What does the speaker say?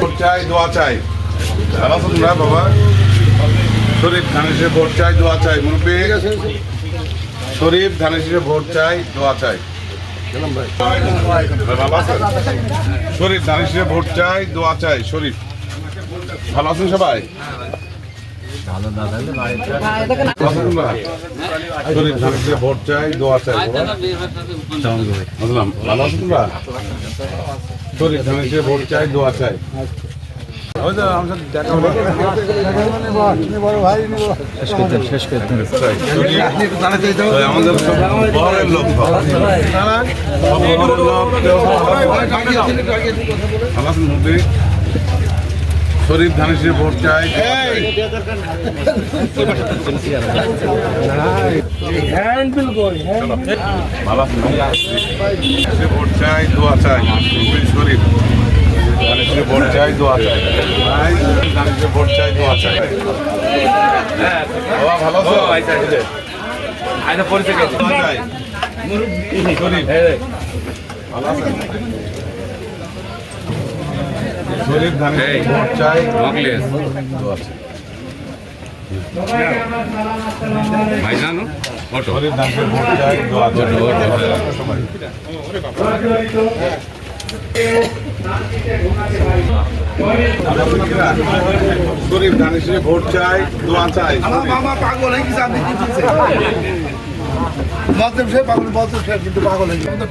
Vote চাই, দোয়া চাই। ভালো তোমরা বাবা। শরীফ ধানেশে ভোট চাই, দোয়া চাই। মুরব্বী, শরীফ ধানেশে ভোট চাই, দোয়া চাই। শরীফ ধানেশে ভোট চাই, দোয়া চাই। শরীফ, ভালো আছেন সবাই ভালো আছেন তোমরা? শরীফ ধানেশে ভোট চাই দোয়া চাই বুঝলাম ভালো আছো তোমরা শরীফ ধানেশে ভোট চাই দোয়া চাই আমাদের সব লোক লোক, শরীফ ধানেশের ভোট চাই। ভোট চাই দোয়া চাই। শরীফ ধানেশের ভোট চাই দোয়া চাই। ধানেশের ভোট চাই দোয়া চাই। ভালো আছো? আইনা পরিচয় ভালো শরীফ ধানের। ভোট চাই দোয়া চাই ভাই জানো অটো শরীফ ধানের ভোট চাই দোয়া চাই সবাই শরীফ ধানের ভোট চাই দোয়া চাই আমার মামা পাগল হয়ে গেছে আপনি পাগল কিন্তু পাগল হয়ে গেছে।